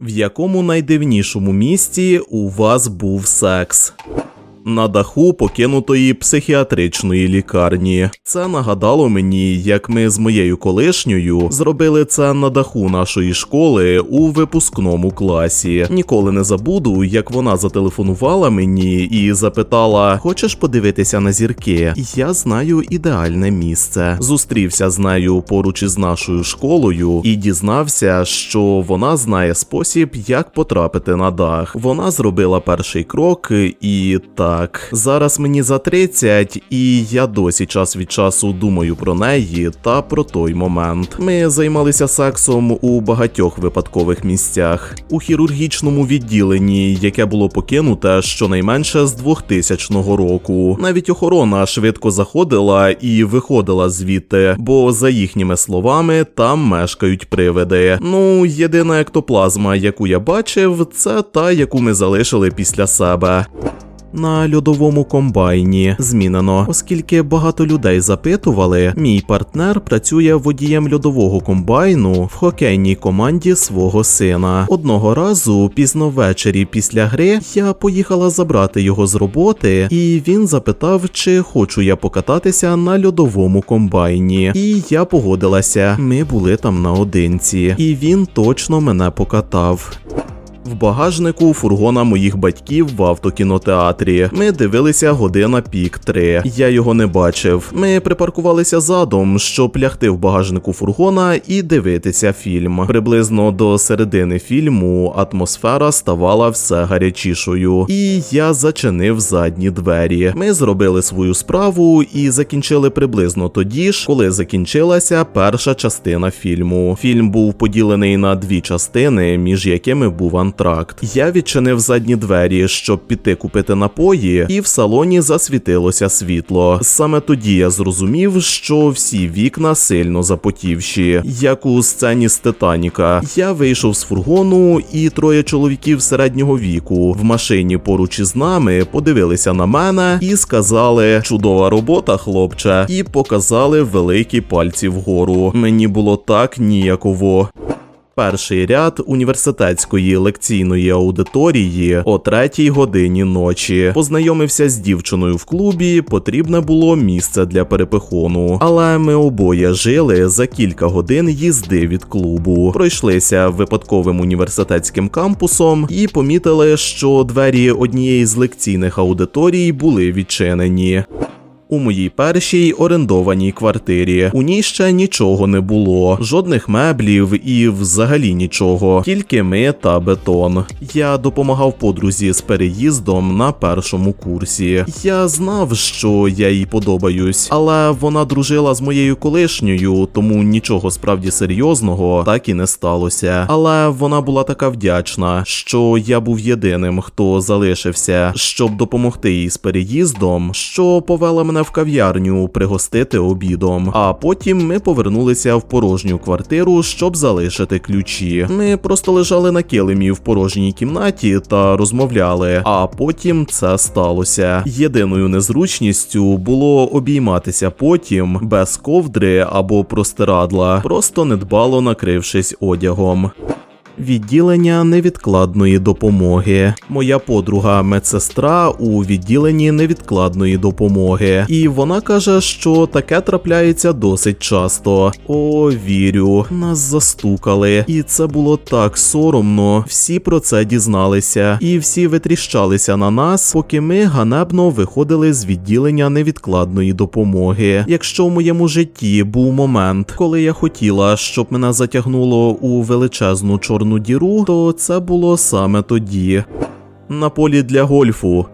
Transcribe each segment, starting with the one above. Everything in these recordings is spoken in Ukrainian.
В якому найдивнішому місті у вас був секс? На даху покинутої психіатричної лікарні. Це нагадало мені, як ми з моєю колишньою зробили це на даху нашої школи у випускному класі. Ніколи не забуду, як вона зателефонувала мені і запитала: Хочеш подивитися на зірки? Я знаю ідеальне місце. Зустрівся з нею поруч із нашою школою і дізнався, що вона знає спосіб, як потрапити на дах. Вона зробила перший крок, і так, зараз мені за 30, і я досі час від часу думаю про неї та про той момент. Ми займалися сексом у багатьох випадкових місцях. У хірургічному відділенні, яке було покинуте щонайменше з 2000 року. Навіть охорона швидко заходила і виходила звідти, бо за їхніми словами там мешкають привиди. Ну, єдина ектоплазма, яку я бачив, це та, яку ми залишили після себе. На льодовому комбайні змінено, оскільки багато людей запитували, мій партнер працює водієм льодового комбайну в хокейній команді свого сина. Одного разу, пізно ввечері після гри, я поїхала забрати його з роботи, і він запитав, чи хочу я покататися на льодовому комбайні. І я погодилася. Ми були там наодинці, і він точно мене покатав. В багажнику фургона моїх батьків в автокінотеатрі. Ми дивилися година пік 3. Я його не бачив. Ми припаркувалися задом, щоб лягти в багажнику фургона і дивитися фільм. Приблизно до середини фільму атмосфера ставала все гарячішою, і я зачинив задні двері. Ми зробили свою справу і закінчили приблизно тоді ж, коли закінчилася перша частина фільму. Фільм був поділений на дві частини, між якими був антракт. Я відчинив задні двері, щоб піти купити напої, і в салоні засвітилося світло. Саме тоді я зрозумів, що всі вікна сильно запотівші, як у сцені з Титаніка. Я вийшов з фургону, і троє чоловіків середнього віку в машині поруч із нами подивилися на мене і сказали: Чудова робота, хлопче, і показали великі пальці вгору. Мені було так ніяково. Перший ряд університетської лекційної аудиторії о третій годині ночі. Познайомився з дівчиною в клубі, потрібне було місце для перепихону. Але ми обоє жили за кілька годин їзди від клубу. Пройшлися випадковим університетським кампусом і помітили, що двері однієї з лекційних аудиторій були відчинені. У моїй першій орендованій квартирі. У ній ще нічого не було, жодних меблів і взагалі нічого, тільки ми та бетон. Я допомагав подрузі з переїздом на першому курсі. Я знав, що я їй подобаюсь, але вона дружила з моєю колишньою, тому нічого справді серйозного так і не сталося. Але вона була така вдячна, що я був єдиним, хто залишився, щоб допомогти їй з переїздом, що повела мене в кав'ярню пригостити обідом. А потім ми повернулися в порожню квартиру, щоб залишити ключі. Ми просто лежали на килимі в порожній кімнаті та розмовляли. А потім це сталося. Єдиною незручністю було обійматися потім без ковдри або простирадла, просто недбало накрившись одягом. Відділення невідкладної допомоги. Моя подруга медсестра у відділенні невідкладної допомоги, і вона каже, що таке трапляється досить часто. О, вірю, нас застукали, і це було так соромно. Всі про це дізналися, і всі витріщалися на нас, поки ми ганебно виходили з відділення невідкладної допомоги. Якщо в моєму житті був момент, коли я хотіла, щоб мене затягнуло у величезну чорну діру, то це було саме тоді. На полі для гольфу.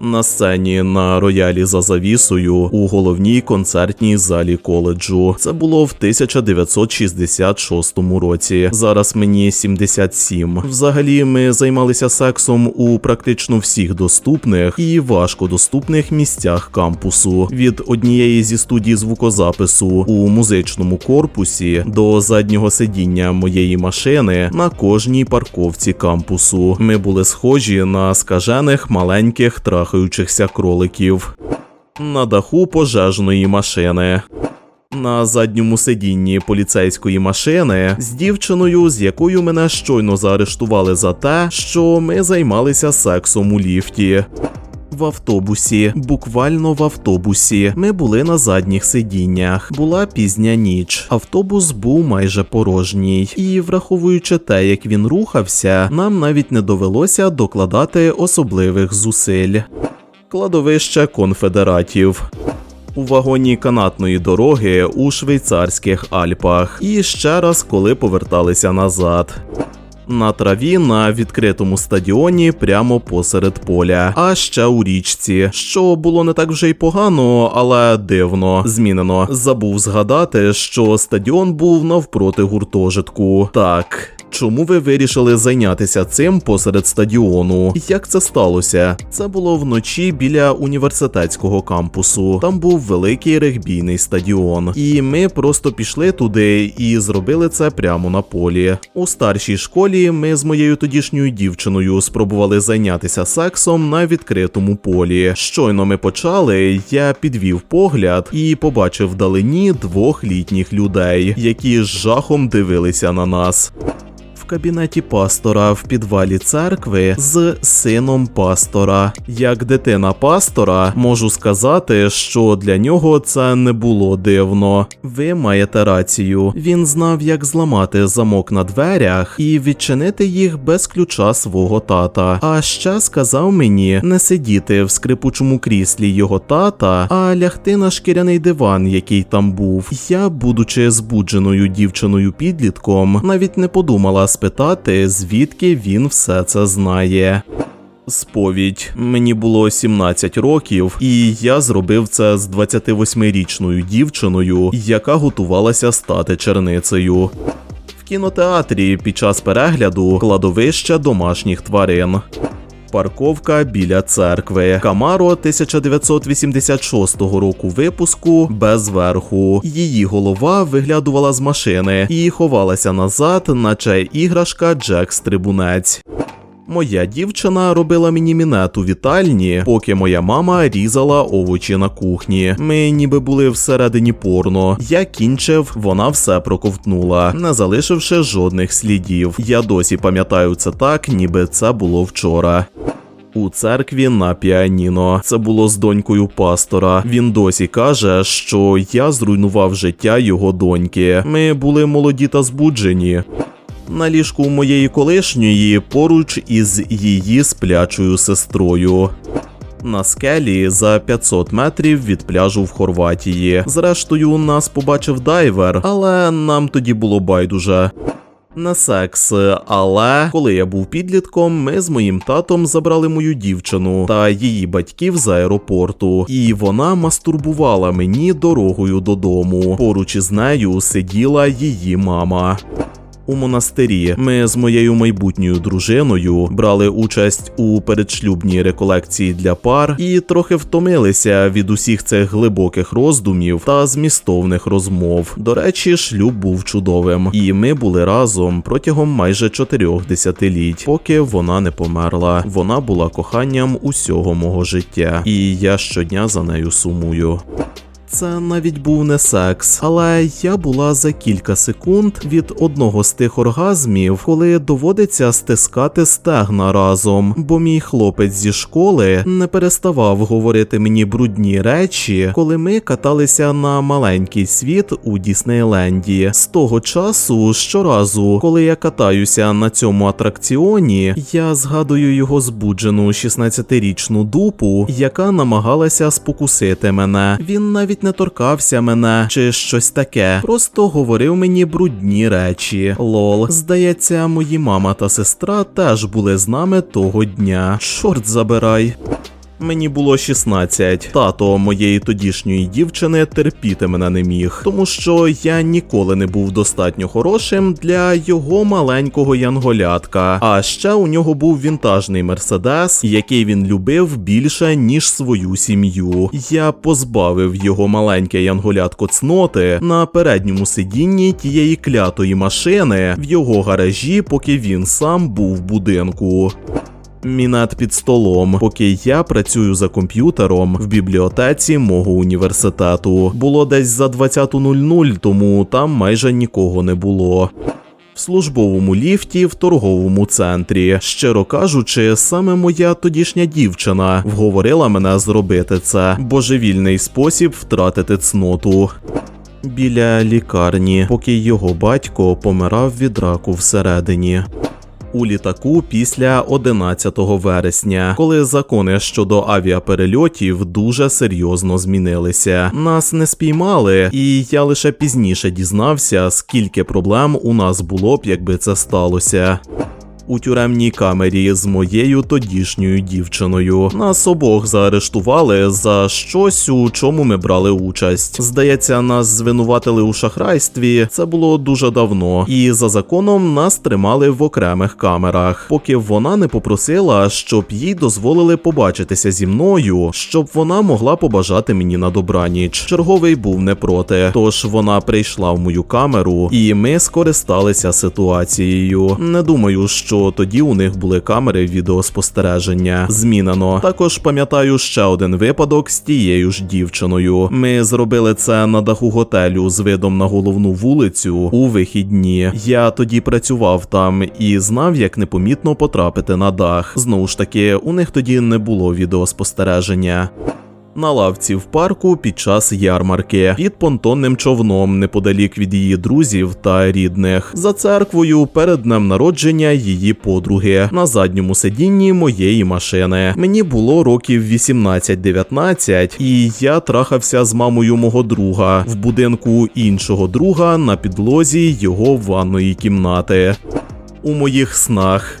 На сцені на роялі за завісою у головній концертній залі коледжу. Це було в 1966 році. Зараз мені 77. Взагалі, ми займалися сексом у практично всіх доступних і важкодоступних місцях кампусу. Від однієї зі студій звукозапису у музичному корпусі до заднього сидіння моєї машини на кожній парковці кампусу. Ми були схожі на скажених маленьких трахаючихся кроликів. На даху пожежної машини. На задньому сидінні поліцейської машини з дівчиною, з якою мене щойно заарештували за те, що ми займалися сексом у ліфті. В автобусі, буквально в автобусі, ми були на задніх сидіннях. Була пізня ніч. Автобус був майже порожній, і враховуючи те, як він рухався, нам навіть не довелося докладати особливих зусиль. Кладовище конфедератів. У вагоні канатної дороги у швейцарських Альпах. І ще раз, коли поверталися назад. На траві на відкритому стадіоні прямо посеред поля, а ще у річці, що було не так вже й погано, але дивно змінено. Забув згадати, що стадіон був навпроти гуртожитку. Так. Чому ви вирішили зайнятися цим посеред стадіону? Як це сталося? Це було вночі біля університетського кампусу. Там був великий регбійний стадіон, і ми просто пішли туди і зробили це прямо на полі. У старшій школі ми з моєю тодішньою дівчиною спробували зайнятися сексом на відкритому полі. Щойно ми почали, я підвів погляд і побачив вдалині двох літніх людей, які з жахом дивилися на нас в кабінеті пастора в підвалі церкви з сином пастора. Як дитина пастора, можу сказати, що для нього це не було дивно. Ви маєте рацію. Він знав, як зламати замок на дверях і відчинити їх без ключа свого тата. А ще сказав мені не сидіти в скрипучому кріслі його тата, а лягти на шкіряний диван, який там був. Я, будучи збудженою дівчиною підлітком, навіть не подумала спитати, звідки він все це знає. Сповідь мені було 17 років, і я зробив це з 28-річною дівчиною, яка готувалася стати черницею. В кінотеатрі під час перегляду кладовище домашніх тварин. Парковка біля церкви. Камаро 1986 року випуску без верху. Її голова виглядувала з машини і ховалася назад, наче іграшка Джек Стрибунець. Моя дівчина робила мені мінет у вітальні, поки моя мама різала овочі на кухні. Ми ніби були всередині порно. Я кінчив, вона все проковтнула, не залишивши жодних слідів. Я досі пам'ятаю це так, ніби це було вчора. У церкві на піаніно. Це було з донькою пастора. Він досі каже, що я зруйнував життя його доньки. Ми були молоді та збуджені. На ліжку моєї колишньої поруч із її сплячою сестрою. На скелі за 500 метрів від пляжу в Хорватії. Зрештою, нас побачив дайвер, але нам тоді було байдуже. Не секс, але коли я був підлітком, ми з моїм татом забрали мою дівчину та її батьків з аеропорту, і вона мастурбувала мені дорогою додому. Поруч із нею сиділа її мама. У монастирі ми з моєю майбутньою дружиною брали участь у передшлюбній реколекції для пар і трохи втомилися від усіх цих глибоких роздумів та змістовних розмов. До речі, шлюб був чудовим, і ми були разом протягом майже чотирьох десятиліть, поки вона не померла. Вона була коханням усього мого життя, і я щодня за нею сумую. Це навіть був не секс, але я була за кілька секунд від одного з тих оргазмів, коли доводиться стискати стегна разом, бо мій хлопець зі школи не переставав говорити мені брудні речі, коли ми каталися на маленький світ у Діснейленді. З того часу, щоразу, коли я катаюся на цьому атракціоні, я згадую його збуджену 16-річну дупу, яка намагалася спокусити мене. Він навіть не торкався мене чи щось таке, просто говорив мені брудні речі. Лол, здається, мої мама та сестра теж були з нами того дня. Чорт забирай. Мені було 16. Тато моєї тодішньої дівчини терпіти мене не міг, тому що я ніколи не був достатньо хорошим для його маленького янголятка. А ще у нього був вінтажний мерседес, який він любив більше ніж свою сім'ю. Я позбавив його маленьке янголятко цноти на передньому сидінні тієї клятої машини в його гаражі, поки він сам був в будинку. Мінет під столом, поки я працюю за комп'ютером в бібліотеці мого університету. Було десь за 20.00, тому там майже нікого не було. В службовому ліфті в торговому центрі. Щиро кажучи, саме моя тодішня дівчина вговорила мене зробити це. Божевільний спосіб втратити цноту. Біля лікарні, поки його батько помирав від раку всередині. У літаку після 11 вересня, коли закони щодо авіаперельотів дуже серйозно змінилися. Нас не спіймали, і я лише пізніше дізнався, скільки проблем у нас було б, якби це сталося. У тюремній камері з моєю тодішньою дівчиною. Нас обох заарештували за щось, у чому ми брали участь. Здається, нас звинуватили у шахрайстві. Це було дуже давно, і за законом нас тримали в окремих камерах, поки вона не попросила, щоб їй дозволили побачитися зі мною, щоб вона могла побажати мені на добраніч. Черговий був не проти, тож вона прийшла в мою камеру, і ми скористалися ситуацією. Не думаю, що тоді у них були камери відеоспостереження. Змінено. Також пам'ятаю ще один випадок з тією ж дівчиною. Ми зробили це на даху готелю з видом на головну вулицю у вихідні. Я тоді працював там і знав, як непомітно потрапити на дах. Знову ж таки, у них тоді не було відеоспостереження. На лавці в парку під час ярмарки під понтонним човном неподалік від її друзів та рідних, за церквою перед днем народження її подруги на задньому сидінні моєї машини. Мені було років 18-19, і я трахався з мамою мого друга в будинку іншого друга на підлозі його ванної кімнати. У моїх снах.